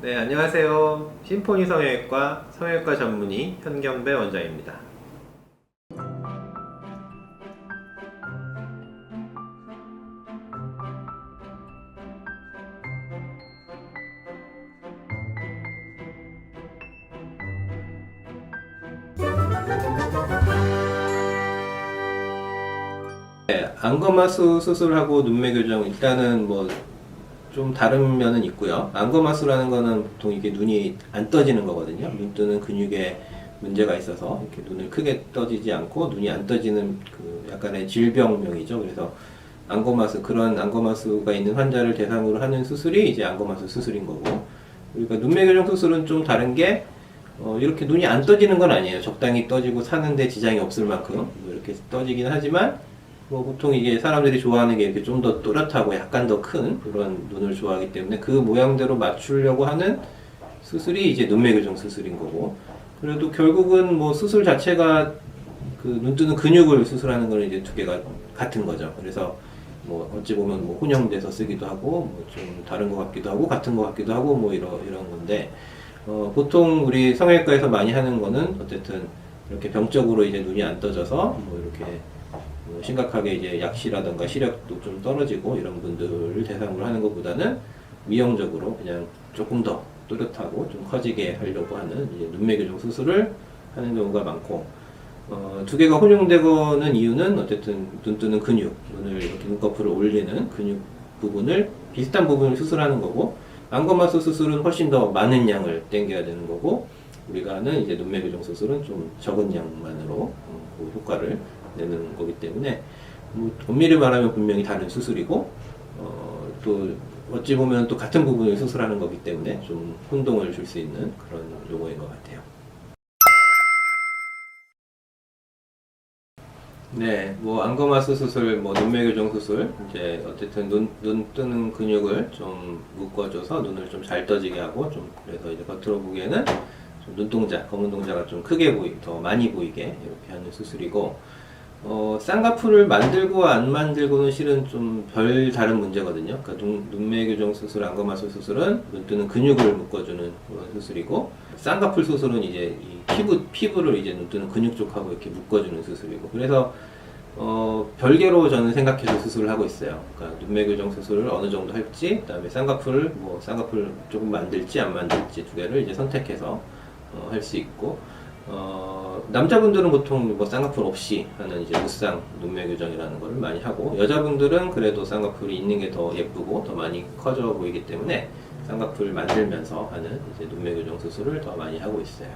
네, 안녕하세요. 심포니 성형외과 성형외과 전문의 현경배 원장입니다. 네, 안검하수 수술하고 눈매 교정 일단은 뭐 좀 다른 면은 있고요. 안검하수라는 거는 보통 이게 눈이 안 떠지는 거거든요. 눈 뜨는 근육에 문제가 있어서 이렇게 눈을 크게 떠지지 않고 눈이 안 떠지는 그 약간의 질병명이죠. 그래서 안검하수 그런 안검하수가 있는 환자를 대상으로 하는 수술이 이제 안검하수 수술인 거고. 그러니까 눈매 교정 수술은 좀 다른 게 어, 이렇게 눈이 안 떠지는 건 아니에요. 적당히 떠지고 사는데 지장이 없을 만큼 뭐 이렇게 떠지긴 하지만 뭐 보통 이게 사람들이 좋아하는 게 이렇게 좀 더 또렷하고 약간 더 큰 그런 눈을 좋아하기 때문에 그 모양대로 맞추려고 하는 수술이 이제 눈매 교정 수술인 거고 그래도 결국은 뭐 수술 자체가 그 눈 뜨는 근육을 수술하는 거는 이제 두 개가 같은 거죠. 그래서 뭐 어찌 보면 뭐 혼용돼서 쓰기도 하고 뭐 좀 다른 것 같기도 하고 같은 것 같기도 하고 뭐 이런 이런 건데 어, 보통 우리 성형외과에서 많이 하는 거는 어쨌든 이렇게 병적으로 이제 눈이 안 떠져서 뭐 이렇게 뭐 심각하게 이제 약시라든가 시력도 좀 떨어지고 이런 분들을 대상으로 하는 것보다는 미용적으로 그냥 조금 더 또렷하고 좀 커지게 하려고 하는 이제 눈매 교정 수술을 하는 경우가 많고 어, 두 개가 혼용되고는 이유는 어쨌든 눈 뜨는 근육, 눈을 이렇게 눈꺼풀을 올리는 근육 부분을 비슷한 부분을 수술하는 거고 안검하수 수술은 훨씬 더 많은 양을 땡겨야 되는 거고 우리가 하는 이제 눈매 교정 수술은 좀 적은 양만으로 어, 그 효과를 내는 거기 때문에 뭐 엄밀히 말하면 분명히 다른 수술이고 어, 또 어찌 보면 또 같은 부분을 수술하는 거기 때문에 좀 혼동을 줄 수 있는 그런 용어인 것 같아요. 네, 뭐 안검하수 수술, 뭐 눈매 교정 수술, 이제 어쨌든 눈, 눈 뜨는 근육을 좀 묶어줘서 눈을 좀 잘 떠지게 하고 좀 그래서 이제 겉으로 보기에는 좀 눈동자, 검은 동자가 좀 크게 보이, 더 많이 보이게 이렇게 하는 수술이고, 어, 쌍꺼풀을 만들고 안 만들고는 실은 좀 별 다른 문제거든요. 그러니까 눈, 눈매 교정 수술, 안검하수 수술은 눈 뜨는 근육을 묶어주는 그런 수술이고, 쌍꺼풀 수술은 이제 이 피부, 피부를 이제 눈 뜨는 근육 쪽하고 이렇게 묶어주는 수술이고, 그래서 어, 별개로 저는 생각해서 수술을 하고 있어요. 그러니까 눈매 교정 수술을 어느 정도 할지, 그다음에 쌍꺼풀 뭐 쌍꺼풀 조금 만들지 안 만들지 두 개를 이제 선택해서 어, 할 수 있고, 어, 남자분들은 보통 뭐 쌍꺼풀 없이 하는 이제 무쌍 눈매 교정이라는 걸 많이 하고, 여자분들은 그래도 쌍꺼풀이 있는 게 더 예쁘고 더 많이 커져 보이기 때문에 쌍꺼풀 만들면서 하는 이제 눈매 교정 수술을 더 많이 하고 있어요.